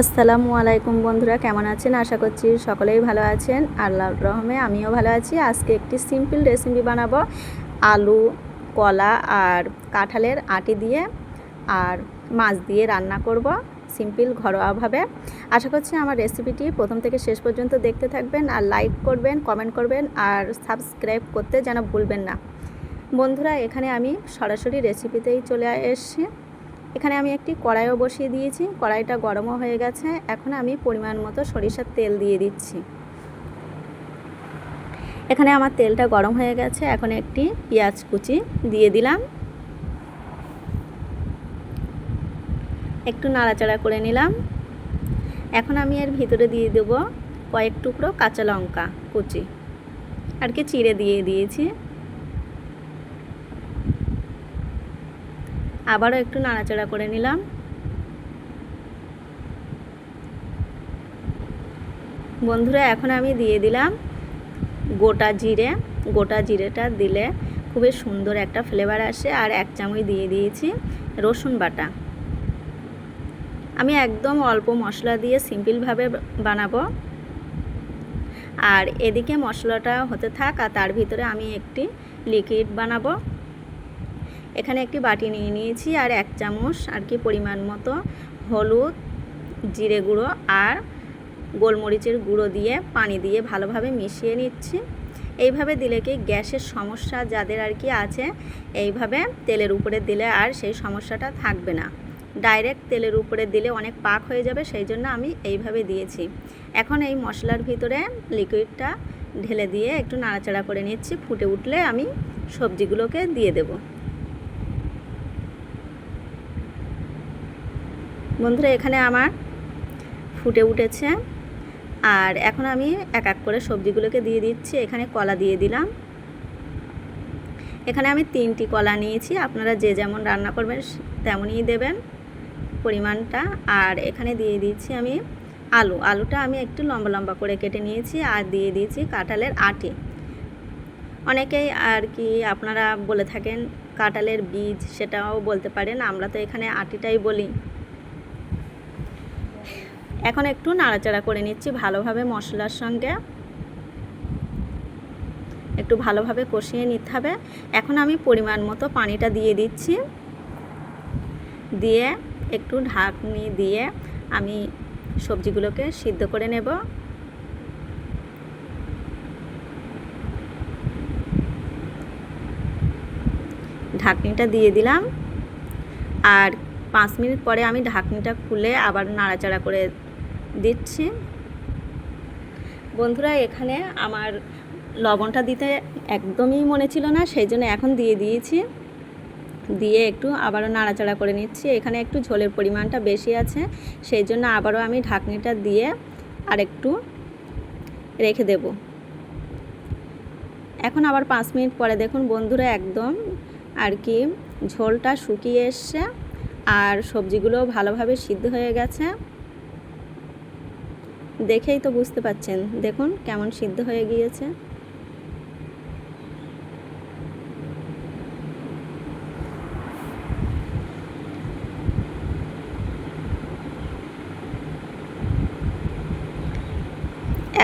আসসালামু আলাইকুম বন্ধুরা, কেমন আছেন? আশা করছি সকলেই ভালো আছেন। আল্লাহ রহমে আমিও ভালো আছি। আজকে একটি সিম্পল রেসিপি বানাবো, আলু, কলা আর কাঁঠালের আটি দিয়ে আর মাছ দিয়ে রান্না করব সিম্পল ঘরোয়াভাবে। আশা করছি আমার রেসিপিটি প্রথম থেকে শেষ পর্যন্ত দেখতে থাকবেন আর লাইক করবেন, কমেন্ট করবেন আর সাবস্ক্রাইব করতে যেন ভুলবেন না। বন্ধুরা, এখানে আমি সরাসরি রেসিপিতেই চলে এসেছি। এখানে আমি একটি কড়াইও বসিয়ে দিয়েছি। কড়াইটা গরমও হয়ে গেছে। এখন আমি পরিমাণ মতো সরিষার তেল দিয়ে দিচ্ছি। এখানে আমার তেলটা গরম হয়ে গেছে। এখন একটি পেঁয়াজ কুচি দিয়ে দিলাম। একটু নাড়াচাড়া করে নিলাম। এখন আমি এর ভিতরে দিয়ে দেব কয়েক টুকরো কাঁচা লঙ্কা কুচি। আর কি চিড়ে দিয়ে দিয়েছি। আবারও একটু নাড়াচাড়া করে নিলাম। বন্ধুরা, এখন আমি দিয়ে দিলাম গোটা জিরে। গোটা জিরেটা দিলে খুবই সুন্দর একটা ফ্লেভার আসে। আর এক চামচ দিয়ে দিয়েছি রসুন বাটা। আমি একদম অল্প মশলা দিয়ে সিম্পলভাবে বানাবো। আর এদিকে মশলাটা হতে থাক আর তার ভিতরে আমি একটি লিকুইড বানাবো। এখানে একটি বাটি নিয়ে নিয়েছি আর এক চামচ আর কি পরিমাণ মতো হলুদ, জিরে গুঁড়ো আর গোলমরিচের গুঁড়ো দিয়ে পানি দিয়ে ভালোভাবে মিশিয়ে নিচ্ছি। এইভাবে দিলে কি গ্যাসের সমস্যা যাদের আর কি আছে, এইভাবে তেলের উপরে দিলে আর সেই সমস্যাটা থাকবে না। ডাইরেক্ট তেলের উপরে দিলে অনেক পাক হয়ে যাবে, সেই জন্য আমি এইভাবে দিয়েছি। এখন এই মশলার ভিতরে লিকুইডটা ঢেলে দিয়ে একটু নাড়াচাড়া করে নিচ্ছি, ফুটে উঠলে আমি সবজিগুলোকে দিয়ে দেবো। বন্ধুরা, এখানে আমার ফুটে উঠেছে। আর এখন আমি এক এক করে সবজিগুলোকে দিয়ে দিচ্ছি। এখানে কলা দিয়ে দিলাম। এখানে আমি তিনটি কলা নিয়েছি। আপনারা যে যেমন রান্না করবেন তেমনই দেবেন পরিমাণটা। আর এখানে দিয়ে দিচ্ছি আমি আলু। আলুটা আমি একটু লম্বা লম্বা করে কেটে নিয়েছি আর দিয়ে দিয়েছি কাঁঠালের আটি। অনেকেই আর কি আপনারা বলে থাকেন, কাঁঠালের বীজ, সেটাও বলতে পারেন। আমরা তো এখানে আটিটাই বলি। এখন একটু নাড়াচাড়া করে নিচ্ছি ভালোভাবে মশলার সঙ্গে। একটু ভালোভাবে কষিয়ে নিতে হবে। এখন আমি পরিমাণ মতো পানিটা দিয়ে দিচ্ছি। দিয়ে একটু ঢাকনি দিয়ে আমি সবজিগুলোকে সিদ্ধ করে নেব। ঢাকনিটা দিয়ে দিলাম। আর পাঁচ মিনিট পরে আমি ঢাকনিটা খুলে আবার নাড়াচাড়া করে দিচ্ছি। বন্ধুরা, এখানে আমার লবণটা দিতে একদমই মনে ছিল না, সেই জন্য এখন দিয়ে দিয়েছি। দিয়ে একটু আবারও নাড়াচাড়া করে নিচ্ছি। এখানে একটু ঝোলের পরিমাণটা বেশি আছে, সেই জন্য আবারও আমি ঢাকনিটা দিয়ে আর একটু রেখে দেব। এখন আবার পাঁচ মিনিট পরে দেখুন বন্ধুরা, একদম আর কি ঝোলটা শুকিয়ে এসছে, আর সবজিগুলো ভালোভাবে সিদ্ধ হয়ে গেছে। দেখেই তো বুঝতে পাচ্ছেন। দেখুন কেমন সিদ্ধ হয়ে গিয়েছে।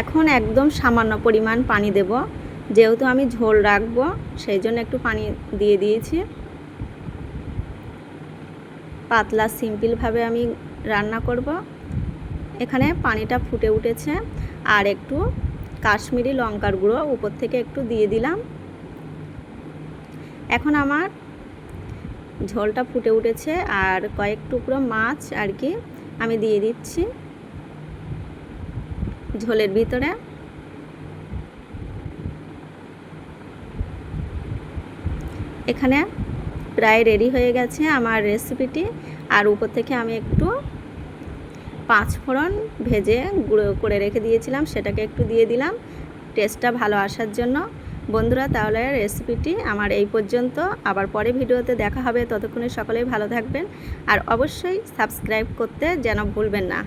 এখন একদম সামান্য পরিমাণ পানি দেব। যেহেতু আমি ঝোল রাখব, সেই জন্য একটু পানি দিয়ে দিয়েছি। পাতলা, সিম্পলভাবে আমি রান্না করব। এখানে পানিটা ফুটে উঠেছে আর একটু কাশ্মীরি লঙ্কার গুঁড়ো উপর থেকে একটু দিয়ে দিলাম। এখন আমার ঝোলটা ফুটে উঠেছে আর কয়েক টুকরো মাছ আর কি আমি দিয়ে দিচ্ছি ঝোলের ভিতরে। এখানে প্রায় রেডি হয়ে গেছে আমার রেসিপিটি আর উপর থেকে আমি একটু পাঁচ ফোড়ন ভেজে গুঁড়ো করে রেখে দিয়েছিলাম, সেটাকে একটু দিয়ে দিলাম। টেস্টটা ভালো আসার জন্য। বন্ধুরা, তাহলে রেসিপিটি আমার এই পর্যন্ত। আবার পরে ভিডিওতে দেখা হবে। ততক্ষণে সকলেই ভালো থাকবেন। আর অবশ্যই সাবস্ক্রাইব করতে যেন ভুলবেন না।